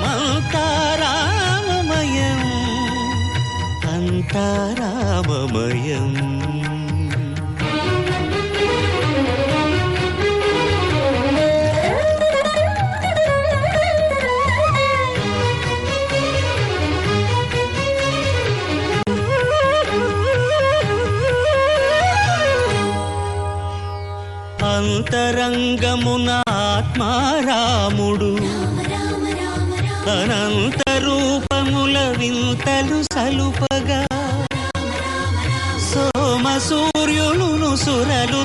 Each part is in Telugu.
జగమంతా రామమయం అంతా రామమయం అంతరంగమున ఆత్మారాముడు అనంత రూపముల వింతలు సలుపగా సోమ సూర్యులును సురలు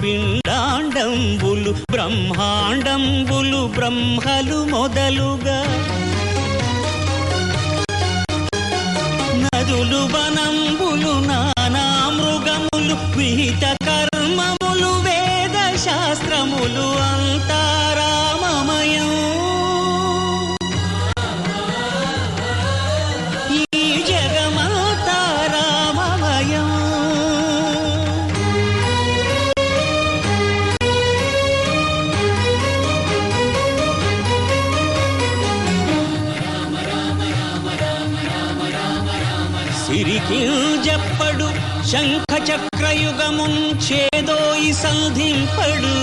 పిండాండంబులు బ్రహ్మాండంబులు బ్రహ్మలు మొదలుగా చక్రయుగముంచేదోయి సంధింపడు.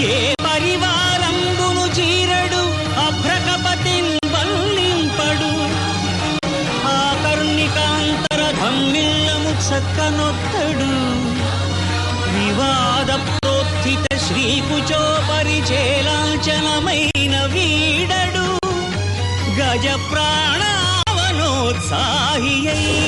ఏ పరివారంబును చీరడు అభ్రకపతిన్ వల్లింపడు. ఆ కర్ణికాంతర ధమ్మిల్లము చక్కనొత్తడు. వివాద ప్రోత్థిత శ్రీకుచో పరిచేలాంచనమైన వీడడు. గజ ప్రాణావనోత్సాహి అయి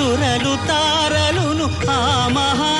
సురలు తారలును ఆ మహా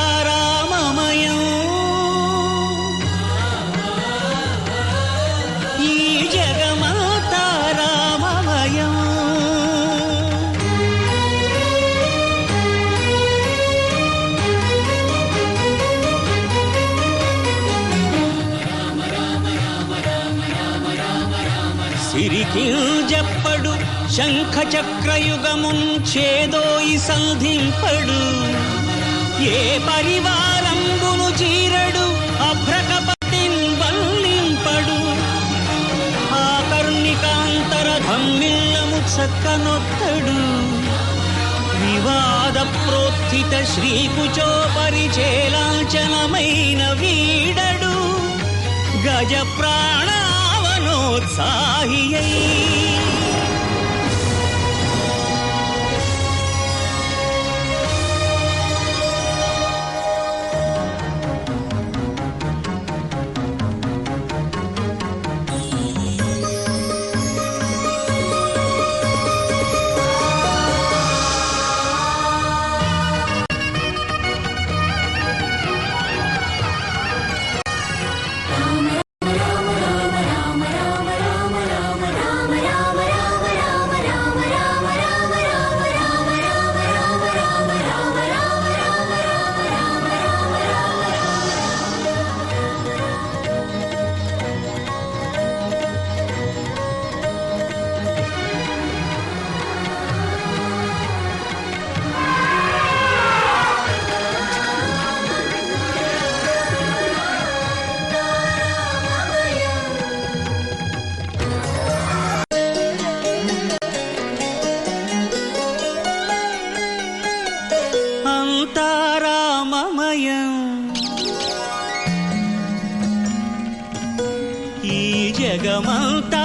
చెప్పడు శంఖ చక్రయుగముంచేదోయి సంధింపడు. ఏ పరివారంబును చీరడు అభ్రకపతిన్ వల్లింపడు. ఆ కర్ణికాంతర ధమ్మిల్లము చక్కనొత్తడు. వివాద ప్రోత్థిత శ్రీకుచో పరిచేలాంఛనమైన వీడడు. గజ ప్రాణావనోత్సాహియై తారామయం ఈ జగమంతా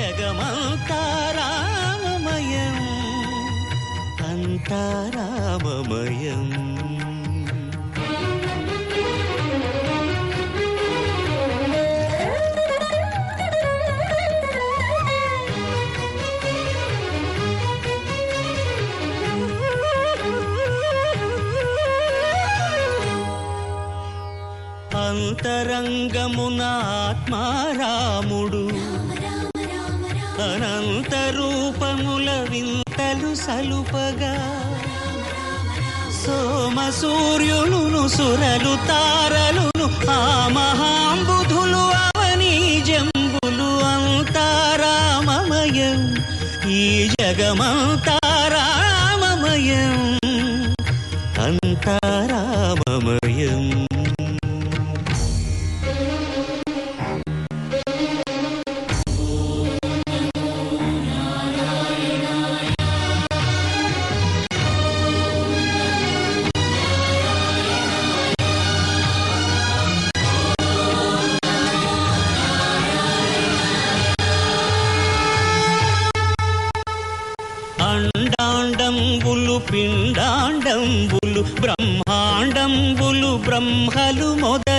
ఈ జగమంతారామమయం అంతారామమయం అంతరంగమున ఆత్మారాముడు అనంత రూపముల వింతలు సలుపగా సోమ సూర్యులును సురలు తారలును ఆ మహాంబుధులు అవని జంబులు అంతారామమయం ఈ జగమంతా అండాండంబులు పిండాండంబులు బ్రహ్మాండంబులు బ్రహ్మలు మొదలుగా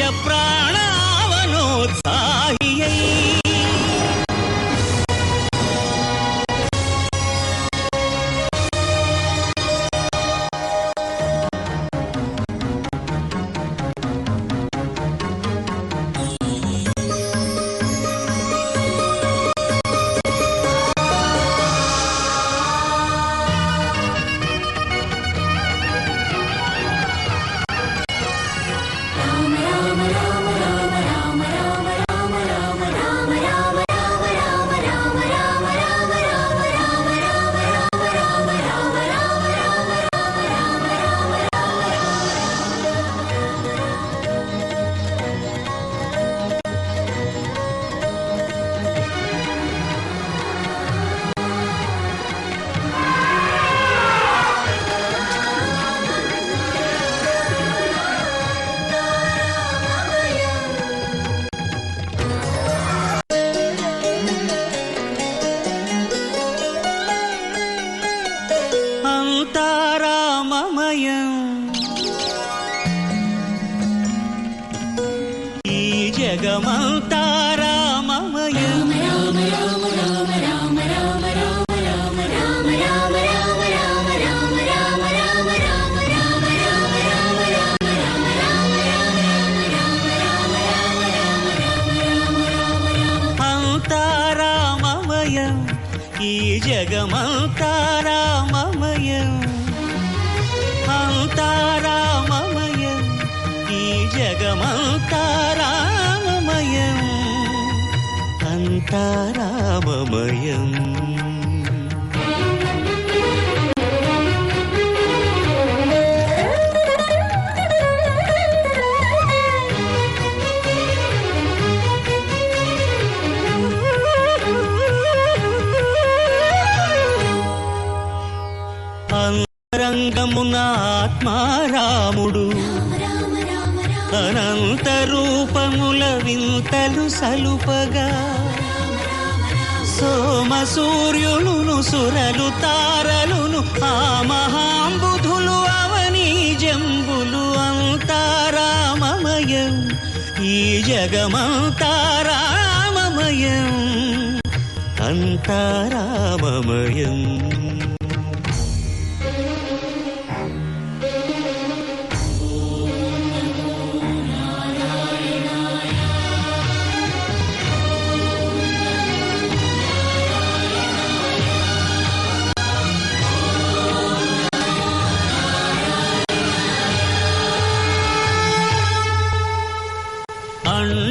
గజ ప్రాణావనోత్సాహియై సమయం ఈ జగమంతా అంతారామమయం అంతరంగమున ఆత్మారాముడు అనంత రూపముల వింతలు సలుపగా సోమ సూర్యులును సురలు తారలును ఆ మహాంబుధులు అవని జంబులు అంతారామమయం ఈ జగమంతారామమయం అంతారామమయం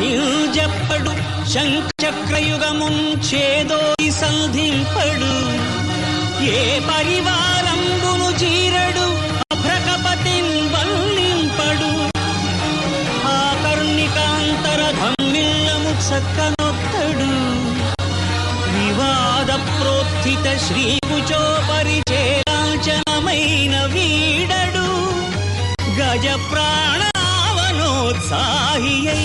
సిరికి శంఖచక్రయుగమున్ చేదోయి సంధింపడు. ఏ పరివారంబును చీరడు అభ్రకపతిన్ వల్లింపడు. ఆ కర్ణికాంతర ధమ్మిల్లము చక్కనొత్తడు. వివాద ప్రోత్థిత శ్రీకుచో పరిచేలాంచనమైన వీడడు. గజ ప్రాణావనోత్సాహియై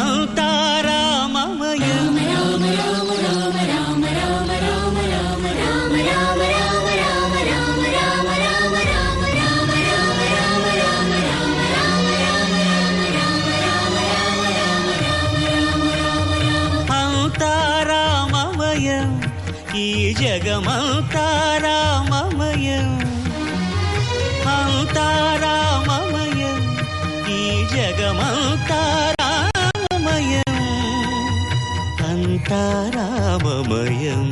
falta భయం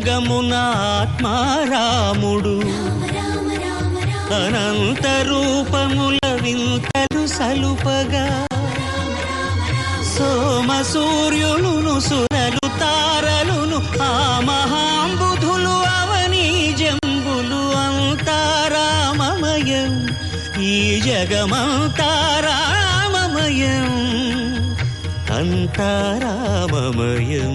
అంతరంగమునాత్మా ఈ జగమంతా రామమయం అంతా రామమయం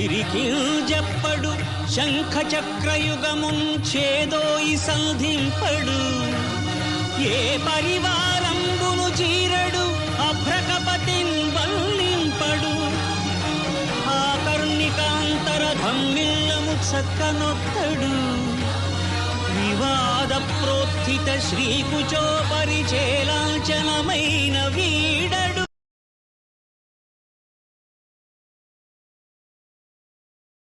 సిరికి చెప్పడు శంఖ చక్రయుగముంచేదోయి సంధింపడు. ఏ పరివారంబును చీరడు అభ్రకపతిన్ వల్లింపడు. ఆ కర్ణికాంతర ధమ్మిల్లము చక్కనొత్తడు. వివాద ప్రోత్థిత శ్రీకుచో పరిచేలాంచనమైన వీడడు.